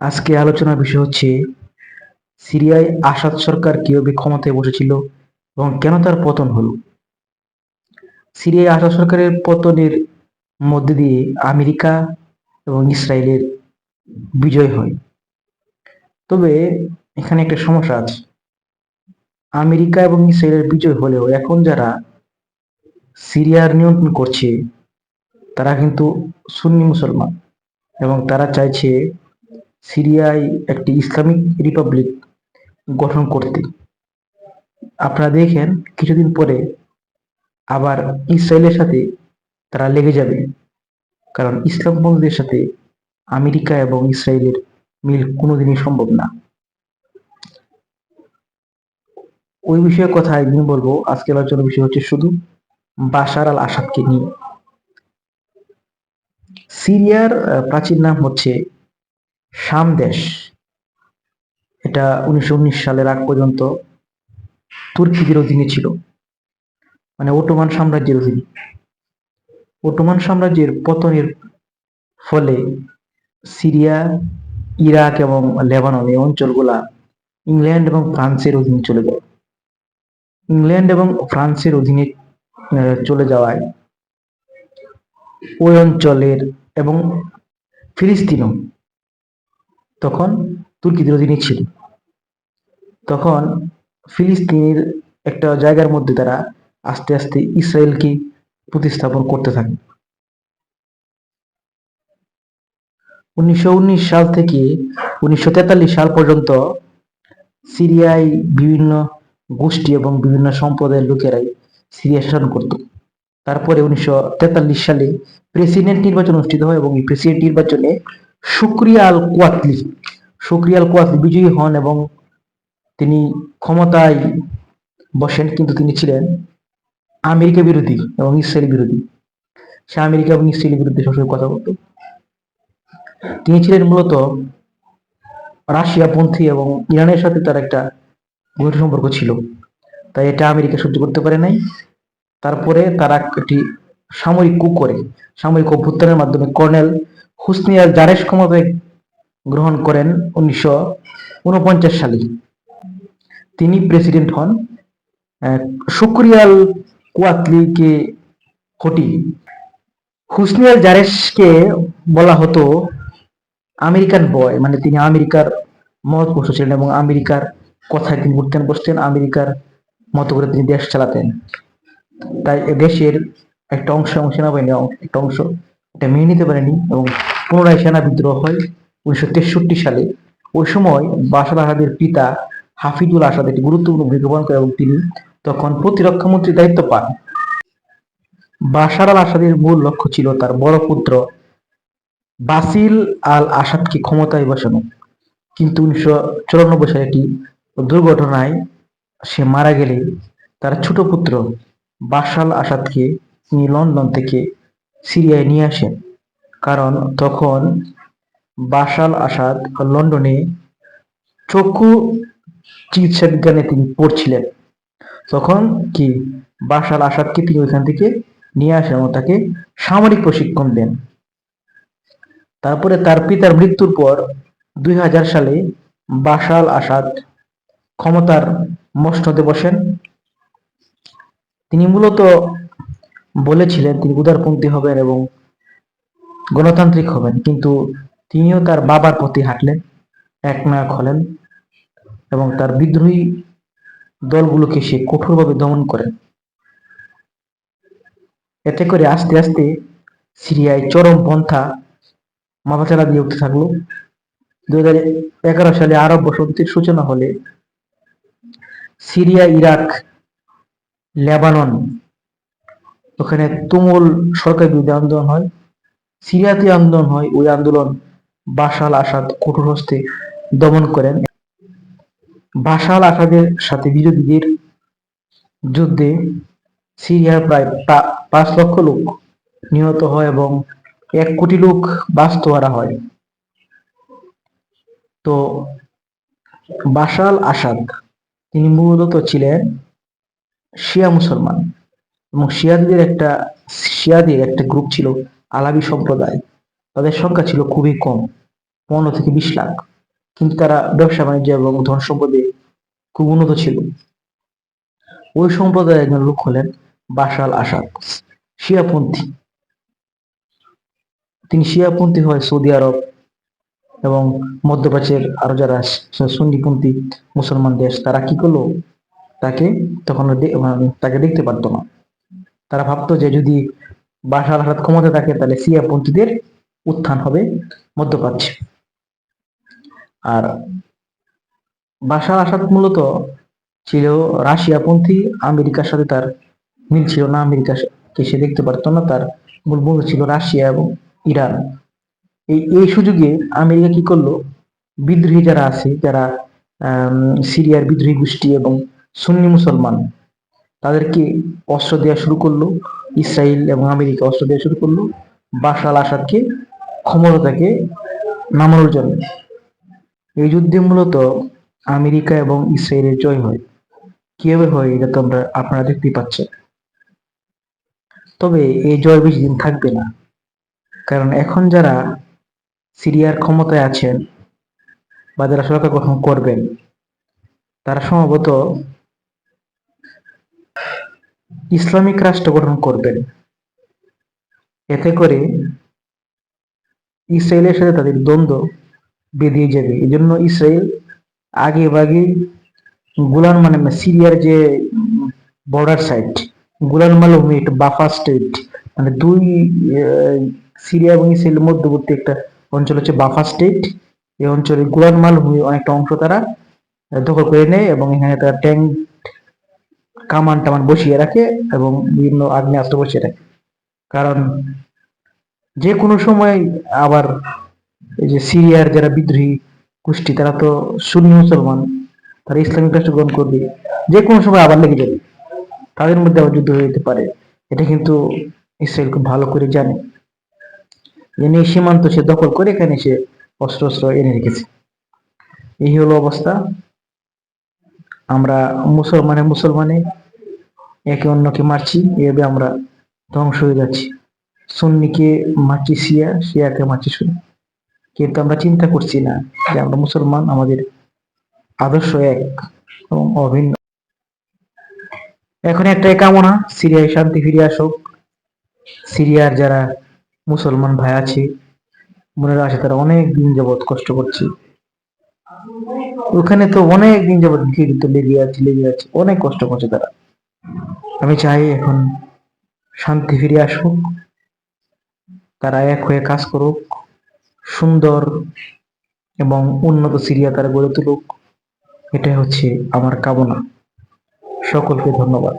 আজকে আলোচনার বিষয় হচ্ছে, সিরিয়ায় আসাদ সরকার কীভাবে ক্ষমতায় বসেছিল এবং কেন তার পতন হলো? সিরিয়ায় আসাদ সরকারের পতনের মধ্যে দিয়ে আমেরিকা এবং ইসরায়েলের বিজয় হয়। তবে এখানে একটা সমস্যা আছে। আমেরিকা এবং ইসরায়েলের বিজয় হলেও এখন যারা সিরিয়ার নিয়ন্ত্রণ করছে, তারা কিন্তু সুন্নি মুসলমান এবং তারা চাইছে সিরিয়ায় একটি ইসলামিক রিপাবলিক গঠন করতে। আপনারা দেখেন, কিছুদিন পরে আবার ইসরায়েলের সাথে তারা লেগে যাবে। কারণ ইসলামপন্থীদের সাথে আমেরিকা এবং ইসরায়েলের মিল কোনোদিনই সম্ভব না। ওই বিষয়ে কথা একদিন বলব, আজকে আলোচনার বিষয় হচ্ছে শুধু বাশার আল আসাদকে নিয়ে। সিরিয়ার প্রাচীন নাম হচ্ছে শাম দেশ এটা উনিশশো উনিশ সালের আগ পর্যন্ত তুর্কিদের অধীনে ছিল। মানে ওটোমান সাম্রাজ্যের অধীনে। ওটোমান সাম্রাজ্যের পতনের ফলে সিরিয়া, ইরাক এবং লেবানন এই অঞ্চলগুলা ইংল্যান্ড এবং ফ্রান্সের অধীনে চলে যায়। ইংল্যান্ড এবং ফ্রান্সের অধীনে চলে যাওয়ায় ওই অঞ্চলের এবং ফিলিস্তিনও তখন তুর্কিদের অধীনে ছিল। তখন ফিলিস্তিনের একটা জায়গার মধ্যে তারা আস্তে আস্তে ইসরায়েলকে প্রতিস্থাপন করতে থাকে। উনিশশো উনিশ সাল থেকে উনিশশো তেতাল্লিশ সাল পর্যন্ত সিরিয়ায় বিভিন্ন গোষ্ঠী এবং বিভিন্ন সম্প্রদায়ের লোকেরাই সিরিয়া শাসন করত। তারপরে উনিশশো তেতাল্লিশ সালে প্রেসিডেন্ট নির্বাচন অনুষ্ঠিত হয় এবং এই প্রেসিডেন্ট নির্বাচনে শুক্রিয়া আল কোয়াতলি। শুক্রিয়া আল কোয়াতলি বিজয়ী হন এবং তিনি ক্ষমতায় বসেন, কিন্তু তিনি ছিলেন আমেরিকা বিরোধী এবং ইসরায়েল বিরোধী। সে আমেরিকা এবং ইসরায়েলের বিরুদ্ধে সবসময় কথা বলতো। তিনি ছিলেন মূলত রাশিয়া পন্থী এবং ইরানের সাথে তার একটা গভীর সম্পর্ক ছিল। তাই এটা আমেরিকা সহ্য করতে পারে নাই। তারপরে তারা একটি সামরিক কু করে। সামরিক অভ্যুত্থানের মাধ্যমে কর্নেল হুসনিয়ার জারেশ ক্ষমতায় গ্রহণ করেন উনিশশো উনপঞ্চাশ সালে। তিনি প্রেসিডেন্ট হন। শুক্রিয়াল কোয়াতলিকে হটিয়ে হুসনিয়াল জারেশকে বলা হতো আমেরিকান বয় মানে তিনি আমেরিকার মত পোষক ছিলেন এবং আমেরিকার কথায় তিনি উঠতেন, বসতেন, আমেরিকার মতো করে তিনি দেশ চালাতেন। তাই দেশের একটা অংশ এবং সেনাবাহিনীর একটা অংশ এটা মেনে নিতে পারেনি এবং পুনরায় সেনা বিদ্রোহ হয় উনিশশো তেষট্টি সালে। ওই সময় বাশার আসাদের পিতা হাফিজুল আসাদ একটি গুরুত্বপূর্ণ ভূমিকা পালন করে এবং তিনি তখন প্রতিরক্ষা মন্ত্রীর দায়িত্ব পান। বাশার আল আসাদের মূল লক্ষ্য ছিল তার বড় পুত্র বাসিল আল আসাদকে ক্ষমতায় বসানো। কিন্তু উনিশশো চুরানব্বই সালে একটি দুর্ঘটনায় সে মারা গেলে তার ছোট পুত্র বাশাল আসাদকে তিনি লন্ডন থেকে সিরিয়ায় নিয়ে আসেন। কারণ তখন বাশাল আসাদ লন্ডনে চক্ষু চিকিৎসা বিজ্ঞানে তিনি পড়ছিলেন। তখন কি বাশাল আসাদকে তিনি ওইখান থেকে নিয়ে আসেন এবং তাকে সামরিক প্রশিক্ষণ দেন। তারপরে তার পিতার মৃত্যুর পর দুই হাজার সালে বাশাল আসাদ ক্ষমতার মসনদে বসেন। তিনি মূলত বলেছিলেন, তিনি উদারপন্থী হবেন এবং গণতান্ত্রিক হবেন, কিন্তু তিনিও তার বাবার প্রতি হাঁটলেন একনায়ক হলেন এবং তার বিদ্রোহী দলগুলোকে সে কঠোরভাবে দমন করেন। এতে করে আস্তে আস্তে সিরিয়ায় চরম পন্থা মাথাচাড়া দিয়ে উঠতে থাকল। দু এগারো সালে আরব বসন্তের সূচনা হলে সিরিয়া, ইরাক, লেবানন ওখানে তুমুল সরকার বিরোধী আন্দোলন হয়, সিরিয়াতে আন্দোলন হয়, ওই আন্দোলন বাশাল আসাদ কঠোর হস্তে দমন করেন। বাশাল আসাদের সাথে বিরোধীদের যুদ্ধে সিরিয়ার প্রায় পাঁচ লক্ষ লোক নিহত হয় এবং এক কোটি লোক বাস্ত হয়। তো বাশাল আসাদ, তিনি মূলত ছিলেন শিয়া মুসলমান। এবং শিয়াদের একটা শিয়াদের একটা গ্রুপ ছিল আলাবি সম্প্রদায়। তাদের সংখ্যা ছিল খুবই কম, পনেরো থেকে বিশ লাখ। কিন্তু তারা ব্যবসা বাণিজ্য এবং ধন সম্পদে খুব উন্নত ছিল। ওই সম্প্রদায়ের একজন লোক হলেন বাশাল আসাদ, শিয়াপন্থী। তিনি শিয়াপন্থী হয় সৌদি আরব এবং মধ্যপ্রাচ্যের আরও যারা স- সুন্নিপন্থী মুসলমান দেশ, তারা কি করল? তাকে তখন মানে তাকে দেখতে পারতো না। তারা ভাবতো যে যদি বাশার আসাদ ক্ষমতা থাকে, তাহলে শিয়াপন্থীদের উত্থান হবে মধ্যপ্রাচ্যে। আর বাশার আসাদ মূলত ছিল রাশিয়াপন্থী, আমেরিকার সাথে তার মিল ছিল না, আমেরিকাকে সে দেখতে পারতো না, তার মূল বন্ধু ছিল রাশিয়া এবং ইরান। এই এই সুযোগে আমেরিকা কি করল? বিদ্রোহী যারা আছে, যারা সিরিয়ার বিদ্রোহী গোষ্ঠী এবং সুন্নি মুসলমান তাদেরকে অস্ত্র দেওয়া শুরু করল ইসরায়েল এবং আমেরিকা অস্ত্র দেওয়া শুরু করল। বাশার আসাদকে ক্ষমতা থেকে নামানোর জন্য। এই যুদ্ধে মূলত আমেরিকা এবং ইসরায়েলের জয় হয়। কীভাবে হয় এটা তো আমরা, আপনারা দেখতেই পাচ্ছেন। তবে এই জয় বেশি দিন থাকবে না। কারণ এখন যারা সিরিয়ার ক্ষমতায় আছেন বা যারা সরকার গঠন করবেন, তারা সম্ভবত ইসলামিক রাষ্ট্র গঠন করবেন। এতে করে ইসরায়েলের সাথে তাদের দ্বন্দ্ব বেঁধে যাবে। এই জন্য ইসরায়েল আগে ভাগে গুলান মানে সিরিয়ার যে বর্ডার সাইড গুলান মালভূমি একটা বাফা স্টেট মানে দুই সিরিয়া এবং ইসরায়েলের মধ্যবর্তী একটা অঞ্চল হচ্ছে বাফা স্টেট এই অঞ্চলে গুলান মালভূমির অনেকটা অংশ তারা দখল করে নেয় এবং এখানে তারা ট্যাঙ্ক কামান টামান বসিয়ে রাখে এবং বিভিন্ন আগ্নেয়াস্ত্র বসিয়ে রাখে। কারণ যে কোনো সময় আবার এই যে সিরিয়ার যারা বিদ্রোহী গোষ্ঠী, তারা তো সুন্নি মুসলমান, তারা ইসলামিক রাষ্ট্র গ্রহণ করবে যে কোনো সময় আবার লেগে যাবে। তাদের মধ্যে আবার যুদ্ধ হয়ে যেতে পারে। এটা কিন্তু ইসরায়েল খুব ভালো করে জানে। এনে সীমান্ত সে দখল করে, এখানে সে অস্ত্র অস্ত্র এনে রেখেছে। এই হলো অবস্থা। আমরা মুসলমানে মুসলমানে একে অন্যকে মারছি এভাবে আমরা ধ্বংস হয়ে যাচ্ছি। সুন্নিকে মারছি, শিয়া, শিয়াকে মারছি সুন্নি কিন্তু আমরা চিন্তা করছি না যে আমরা মুসলমান, আমাদের আদর্শ এক এবং অভিন্ন। এখন একটাই কামনা, সিরিয়ায় শান্তি ফিরে আসুক। সিরিয়ার যারা মুসলমান ভাই আছে, বোনেরা আছে, তারা অনেক দিন যাবৎ কষ্ট করছে। ওখানে তো অনেক দিন যাবৎ ঘিরিত লেগে আছে লেগে আছে, অনেক কষ্ট করছে তারা। আমি চাই এখন শান্তি ফিরে আসুক, তারা এক হয়ে কাজ করুক, সুন্দর এবং উন্নত সিরিয়া তারা গড়ে তুলুক। এটাই হচ্ছে আমার কামনা। সকলকে ধন্যবাদ।